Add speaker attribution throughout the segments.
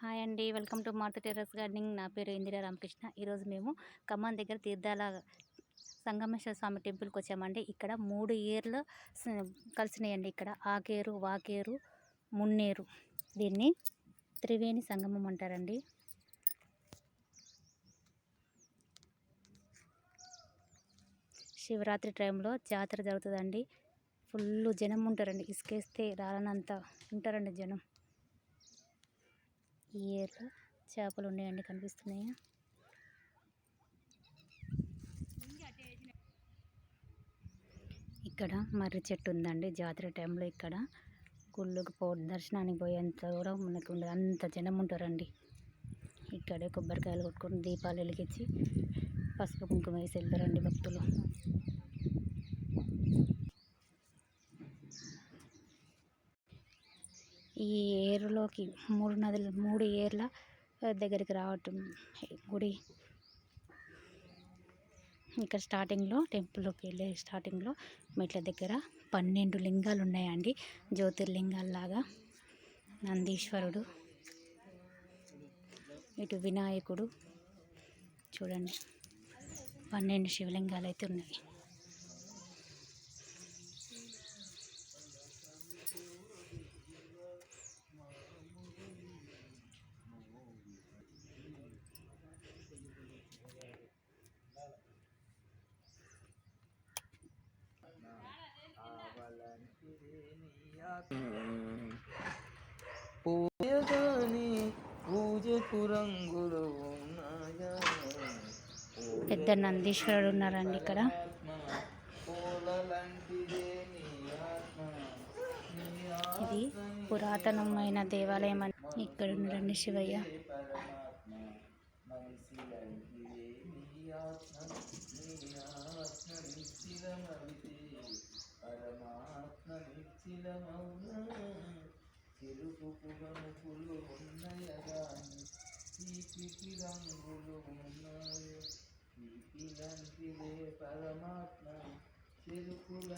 Speaker 1: Hi అండి. Welcome to Maruti terrace gardening. నా పేరు ఇందిరా రామకృష్ణ. ఈరోజు మేము ఖమ్మం దగ్గర తీర్థాల సంగమేశ్వర స్వామి టెంపుల్కి వచ్చామండి. ఇక్కడ మూడు ఏర్లు కలిసినాయండి ఇక్కడ. ఆకేరు వాకేరు మున్నేరు. దీన్ని త్రివేణి సంగమం అంటారండి. శివరాత్రి టైంలో జాతర జరుగుతుందండి. ఫుల్ జనం ఉంటారండి. ఇసుకేస్తే రాలనంత ఉంటారండి జనం. ఈ ఏర్లో చేపలు ఉన్నాయండి కనిపిస్తున్నాయా? ఇక్కడ మర్రి చెట్టు ఉందండి జాతర టైంలో ఇక్కడ. గుళ్ళకి పో దర్శనానికి పోయేంత కూడా మనకు ఉండదు అంత జనం ఉంటారండి. ఇక్కడే కొబ్బరికాయలు కొట్టుకొని దీపాలు వెలిగించి పసుపు కుంకుమ వేసి వెళ్తారండి భక్తులు. ఈ ఏరులోకి మూడు నదులు మూడు ఏర్ల దగ్గరికి రావటం గుడి. ఇక్కడ స్టార్టింగ్లో టెంపుల్లోకి వెళ్ళే స్టార్టింగ్లో మెట్ల దగ్గర పన్నెండు లింగాలు ఉన్నాయండి. జ్యోతిర్లింగాల్లాగా నందీశ్వరుడు ఇటు వినాయకుడు చూడండి పన్నెండు శివలింగాలు అయితే ఉన్నాయి.
Speaker 2: పూజగాని పూజకు రంగులు ఉన్నాయా?
Speaker 1: పెద్ద నందీశ్వరుడు ఉన్నారండి ఇక్కడ. ఇది పురాతనమైన దేవాలయం అని ఇక్కడ ఉన్నారండి శివయ్య.
Speaker 2: పరమాత్మ నిశ్చిలమౌనా పుగముకులు ఉన్నయగాని తీపికి రంగులు ఉన్నాయి తీపి లాంటిదే పరమాత్మ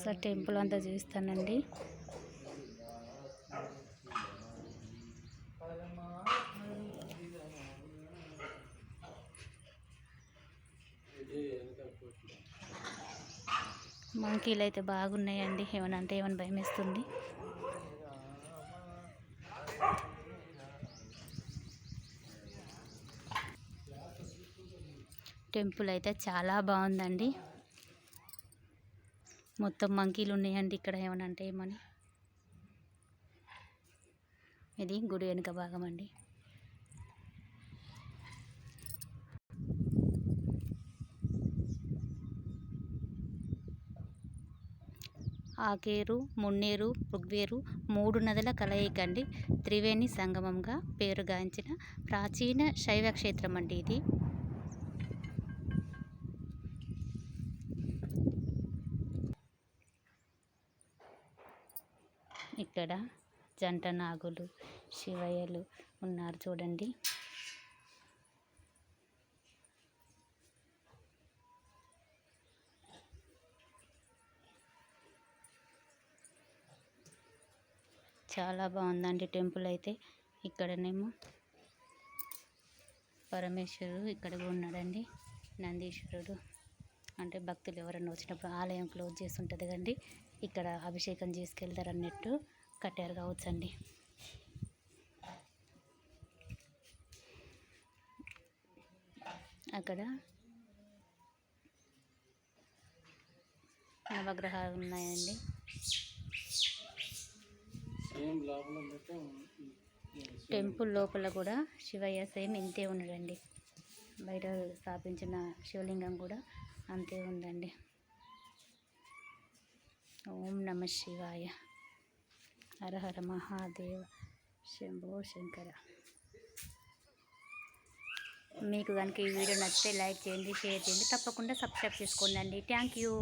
Speaker 1: సార్ టెంపుల్ అంతా చూస్తానండి.
Speaker 2: పరమాత్మ
Speaker 1: మంకీలు అయితే బాగున్నాయండి. ఏమనంటే అంటే ఏమైనా భయం వేస్తుంది టెంపుల్ అయితే చాలా బాగుందండి. మొత్తం మంకీలు ఉన్నాయండి ఇక్కడ. ఏమనంటే ఏమని? ఇది గుడి వెనుక భాగం అండి. ఆకేరు మున్నేరు ఋగ్వేరు మూడు నదుల కలయిక అండి త్రివేణి సంగమంగా పేరుగాంచిన ప్రాచీన శైవ క్షేత్రం అండి ఇది. ఇక్కడ జంట నాగులు శివయ్యలు ఉన్నారు చూడండి. చాలా బాగుందండి టెంపుల్ అయితే. ఇక్కడనేమో పరమేశ్వరుడు ఇక్కడ కూడా ఉన్నాడండి నందీశ్వరుడు. అంటే భక్తులు ఎవరైనా వచ్చినప్పుడు ఆలయం క్లోజ్ చేసి ఉంటుంది కండి ఇక్కడ అభిషేకం చేసుకెళ్తారు అన్నట్టు కట్టారు కావచ్చండి అక్కడ నవగ్రహాలు ఉన్నాయండి. టెంపుల్ లోపల కూడా శివయ్య సేమ్ ఇంతే ఉన్నాడండి. బయట స్థాపించిన శివలింగం కూడా అంతే ఉందండి. ఓం నమ శివాయ. హర హర మహాదేవ. శంభో శంకర. మీకు కనుక ఈ వీడియో నచ్చితే లైక్ చేయండి షేర్ చేయండి. తప్పకుండా సబ్స్క్రైబ్ చేసుకోండి థ్యాంక్ యూ.